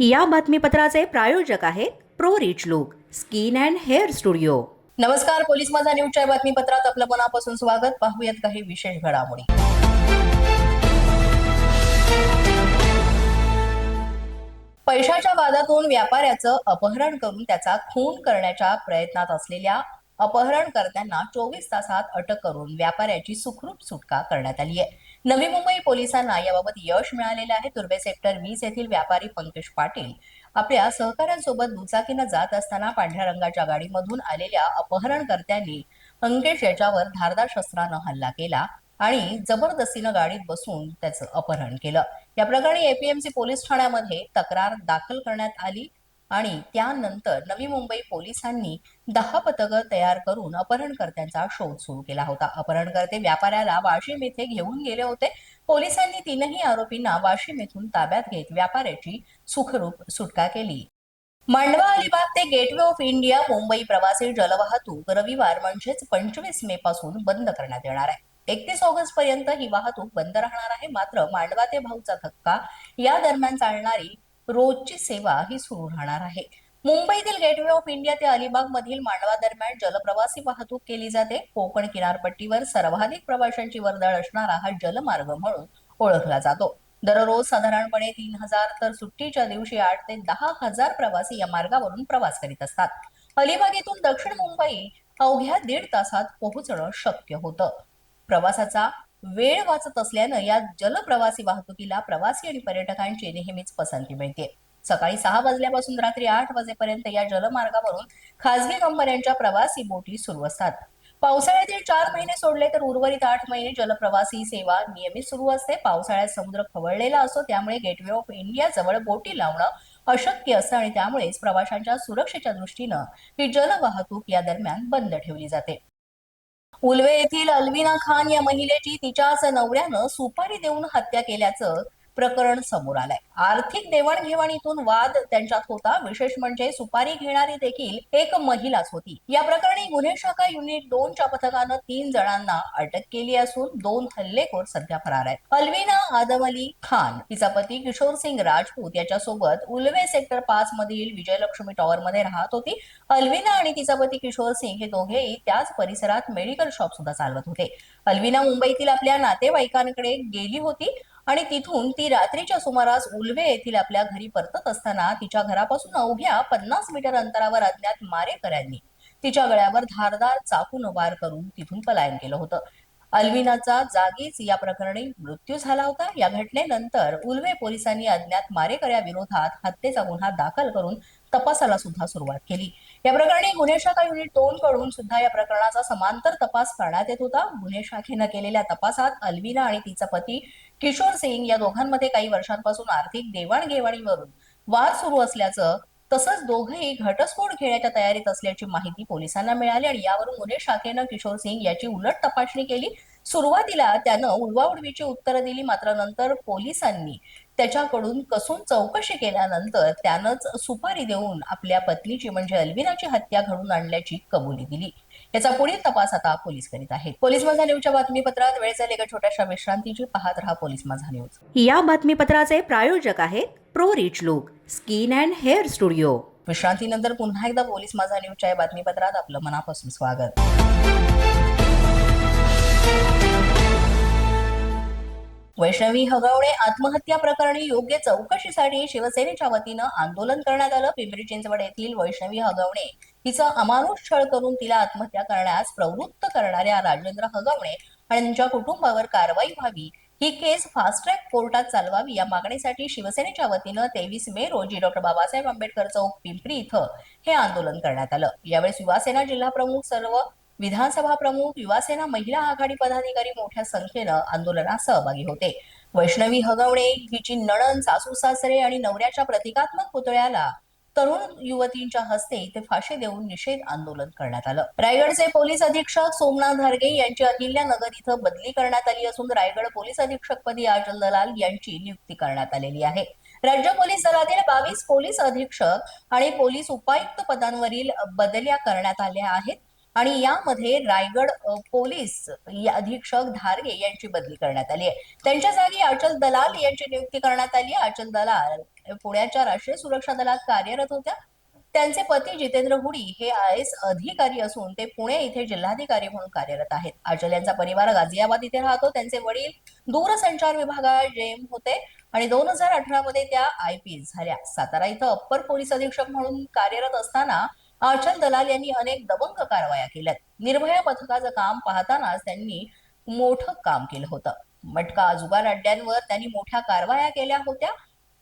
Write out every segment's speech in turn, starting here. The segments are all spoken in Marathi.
या बातमीपत्राचे प्रायोजक आहेत pro rich look skin and hair studio. नमस्कार पोलीस माझा न्यूजच्या बातमीपत्रात आपलं मनापासून स्वागत. पाहूयात काही विशेष घडामोडी. पैशाच्या वादातून व्यापाऱ्याचं अपहरण करून त्याचा खून करण्याच्या प्रयत्नात असलेल्या अपहरणकर्त्यांना चोवीस तासात अटक करून व्यापाऱ्याची सुखरूप सुटका करण्यात आली आहे. नवी मुंबई पोलिसांना याबाबत यश मिळालेलं आहे. तुर्बे सेक्टर वीस येथील व्यापारी पंकज पाटील आपल्या सहकाऱ्यांसोबत दुचाकीनं जात असताना पांढऱ्या रंगाच्या गाडीमधून आलेल्या अपहरणकर्त्यांनी अंकेश याच्यावर धारदार शस्त्रानं हल्ला केला आणि जबरदस्तीनं गाडीत बसून त्याचं अपहरण केलं. या प्रकरणी एपीएमसी पोलीस ठाण्यामध्ये तक्रार दाखल करण्यात आली. आणि त्यानंतर नवी मुंबई पोलिसांनी दहा पथकं तयार करून अपहरणकर्त्यांचा शोध सुरू केला होता. अपहरणकर्ते व्यापाऱ्याला वाशिम येथे घेऊन गेले होते. पोलिसांनी तीनही आरोपींना वाशिम येथून ताब्यात घेत व्यापाऱ्याची सुखरूप सुटका केली. मांडवा अलिबाग ते गेटवे ऑफ इंडिया मुंबई प्रवासी जलवाहतूक रविवार म्हणजेच पंचवीस मे पासून बंद करण्यात येणार आहे. एकतीस ऑगस्ट पर्यंत ही वाहतूक बंद राहणार आहे. मात्र मांडवा ते भाऊचा धक्का या दरम्यान चालणारी रोजची सेवा ही सुरू राहणार आहे. मुंबईतील गेटवे ऑफ इंडिया ते अलिबाग मधील मांडवा दरम्यान जलप्रवासी वाहतूक केली जाते. कोकण किनारपट्टीवर सर्वाधिक प्रवाशांची वर्दळ असणारा हा जलमार्ग म्हणून ओळखला जातो. दररोज साधारणपणे तीन हजार तर सुट्टीच्या दिवशी आठ ते दहा हजार प्रवासी या मार्गावरून प्रवास करीत असतात. अलिबाग येथून दक्षिण मुंबई अवघ्या दीड तासात पोहोचणं शक्य होतं. प्रवासाचा वेळ वाचत असल्यानं या जलप्रवासी वाहतुकीला प्रवासी आणि पर्यटकांची नेहमीच पसंती मिळते. सकाळी सहा वाजल्यापासून रात्री आठ वाजेपर्यंत या जलमार्गावरून खासगी कंपन्यांच्या प्रवासी बोटी सुरू असतात. पावसाळ्यातील चार महिने सोडले तर उर्वरित आठ महिने जलप्रवासी सेवा नियमित सुरू असते. पावसाळ्यात समुद्र खवळलेला असतो त्यामुळे गेटवे ऑफ इंडिया जवळ बोटी लावणं अशक्य असतं आणि त्यामुळेच प्रवाशांच्या सुरक्षेच्या दृष्टीनं ही जलवाहतूक या दरम्यान बंद ठेवली जाते. उलवे येथील अल्विना खान या महिलेची तिच्याच नवऱ्यानं सुपारी देऊन हत्या केल्याचं प्रकरण समोर आलंय. आर्थिक देवाणघेवाणीतून वाद त्यांच्यात होता. विशेष म्हणजे सुपारी घेणारी देखील एक महिलाच होती. या प्रकरणी गुन्हे शाखा युनिट दोनच्या पथकानं तीन जणांना अटक केली असून दोन हल्लेखोर सध्या फरार आहेत. अल्विना आदम अली खान तिचा पती किशोर सिंग राजपूत याच्यासोबत उल्वे सेक्टर पाच मधील विजयलक्ष्मी टॉवर मध्ये राहत होती. अल्विना आणि तिचा पती किशोर सिंग हे दोघेही त्याच परिसरात मेडिकल शॉप सुद्धा चालवत होते. अल्विना मुंबईतील आपल्या नातेवाईकांकडे गेली होती. आणि तिथून ती रात्रीच्या सुमारास उल्वे येथील आपल्या घरी परतत असताना तिच्या घरापासून अवघ्या पन्नास मीटर अंतरावर अज्ञात मारेकऱ्यांनी तिच्या गळ्यावर धारदार चाकून वार करून तिथून पलायन केलं होतं. अल्विनाचा जागीच या प्रकरणी मृत्यू झाला होता. या घटनेनंतर उल्वे पोलिसांनी अज्ञात मारेकऱ्या विरोधात हत्येचा गुन्हा दाखल करून तपासाला सुद्धा सुरुवात केली. या प्रकरणी गुन्हे शाखा युनिट दोन कडून सुद्धा या प्रकरणाचा समांतर तपास करण्यात येत होता. गुन्हे शाखेनं केलेल्या तपासात अल्विना आणि तिचा पती किशोर सिंग या दोघांमध्ये काही वर्षांपासून आर्थिक देवाणघेवाणीवरून वाद सुरू असल्याचं तसंच दोघेही घटस्फोट घेण्याच्या तयारीत असल्याची माहिती पोलिसांना मिळाली आणि यावरून गुन्हे शाखेनं किशोर सिंग याची उलट तपासणी केली. सुरुवातीला त्यानं उडवाउडवीची उत्तरं दिली मात्र नंतर पोलिसांनी त्याच्याकडून कसून चौकशी केल्यानंतर त्यानंच सुपारी देऊन आपल्या पत्नीची म्हणजे अल्विनाची हत्या घडून आणल्याची कबुली दिली. याचा पुढील तपास आता पोलीस करीत आहेत. पोलीस माझा न्यूजच्या बातमीपत्रात वेळ झाली एका छोट्याशा विश्रांतीची पाहत रहा पोलीस माझा न्यूज. या बातमीपत्राचे प्रायोजक आहेत pro rich look skin and hair studio. विश्रांतीनंतर पुन्हा एकदा पोलीस माझा न्यूजच्या या बातमीपत्रात आपलं मनापासून स्वागत. वैष्णवी हगवणे आत्महत्या प्रकरणी योग्य चौकशीसाठी शिवसेनेच्या वतीनं आंदोलन करण्यात आलं. पिंपरी चिंचवड येथील वैष्णवी हगवणे हिचा अमानुष छळ करून तिला आत्महत्या करण्यास प्रवृत्त करणाऱ्या राजेंद्र हगवणे आणि त्यांच्या कुटुंबावर कारवाई व्हावी. ही केस फास्ट ट्रॅक कोर्टात चालवावी या मागणीसाठी शिवसेनेच्या वतीनं तेवीस मे रोजी डॉक्टर बाबासाहेब आंबेडकर चौक पिंपरी इथं हे आंदोलन करण्यात आलं. यावेळी शिवसेना जिल्हा प्रमुख सर्व विधानसभा प्रमुख युवासेना महिला आघाडी पदाधिकारी मोठ्या संख्येनं आंदोलनात सहभागी होते. वैष्णवी हगवणे हिची नणन सासू सासरे आणि नवऱ्याच्या प्रतिकात्मक पुतळ्याला तरुण युवतींच्या हस्ते इथे फाशी देऊन निषेध आंदोलन करण्यात आलं. रायगडचे पोलीस अधीक्षक सोमनाथ धारगे यांची अहिल्यानगर इथं बदली करण्यात आली असून रायगड पोलीस अधीक्षक पदी आजल दलाल यांची नियुक्ती करण्यात आलेली आहे. राज्य पोलीस दलातील बावीस पोलीस अधीक्षक आणि पोलीस उपायुक्त पदांवरील बदल्या करण्यात आल्या आहेत. आणि यामध्ये रायगड पोलीस अधीक्षक धारगे यांची बदली करण्यात आली आहे. त्यांच्या जागी अचल दलाल यांची नियुक्ती करण्यात आली आहे. अचल दलाल पुण्याच्या राष्ट्रीय सुरक्षा दलात कार्यरत होत्या. त्यांचे पती जितेंद्र हुडी हे आय एस अधिकारी असून ते पुणे इथे जिल्हाधिकारी म्हणून कार्यरत आहेत. अचल यांचा परिवार गाझियाबाद इथे राहतो. त्यांचे वडील दूरसंचार विभागात जेम होते आणि दोन हजार अठरा मध्ये त्या आय पी एस झाल्या. सातारा इथं अप्पर पोलीस अधीक्षक म्हणून कार्यरत असताना अचल दलाल यांनी अनेक दबंग कारवाया केल्यात. निर्भया पथकाचं काम पाहतानाच त्यांनी मोठं काम केलं होतं. मटका जुगार अड्ड्यांवर त्यांनी मोठ्या कारवाया केल्या होत्या.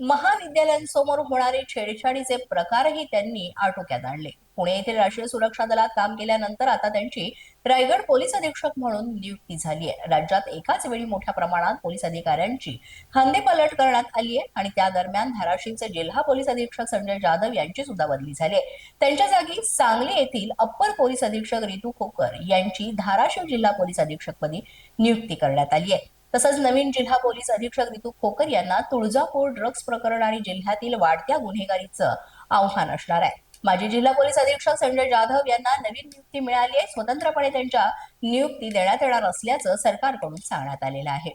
महाविद्यालयांसमोर होणारे छेडछाडीचे प्रकारही त्यांनी आटोक्यात आणले. पुणे येथील राष्ट्रीय सुरक्षा दलात काम केल्यानंतर आता त्यांची रायगड पोलीस अधीक्षक म्हणून नियुक्ती झाली आहे. राज्यात एकाच वेळी मोठ्या प्रमाणात पोलीस अधिकाऱ्यांची हंदेपलट करण्यात आली आहे आणि त्या दरम्यान धाराशिवचे जिल्हा पोलीस अधीक्षक संजय जाधव यांची सुद्धा बदली झाली आहे. त्यांच्या जागी सांगली येथील अप्पर पोलीस अधीक्षक रितू खोकर यांची धाराशिव जिल्हा पोलीस अधीक्षकपदी नियुक्ती करण्यात आली आहे. तसंच नवीन जिल्हा पोलीस अधीक्षक रितू खोकर यांना तुळजापूर ड्रग्ज प्रकरण आणि जिल्ह्यातील वाढत्या गुन्हेगारीचं आव्हान असणार आहे. माजी जिल्हा पोलीस अधीक्षक संजय जाधव यांना नवीन नियुक्ती मिळाली आहे. स्वतंत्रपणे त्यांच्या नियुक्ती देण्यात येणार असल्याचं सरकारकडून सांगण्यात आलेलं आहे.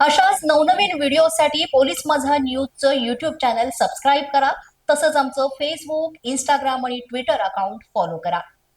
अशाच नवनवीन व्हिडिओसाठी पोलीस माझा न्यूजचं युट्यूब चॅनल सबस्क्राईब करा. तसंच आमचं फेसबुक इंस्टाग्राम आणि ट्विटर अकाउंट फॉलो करा.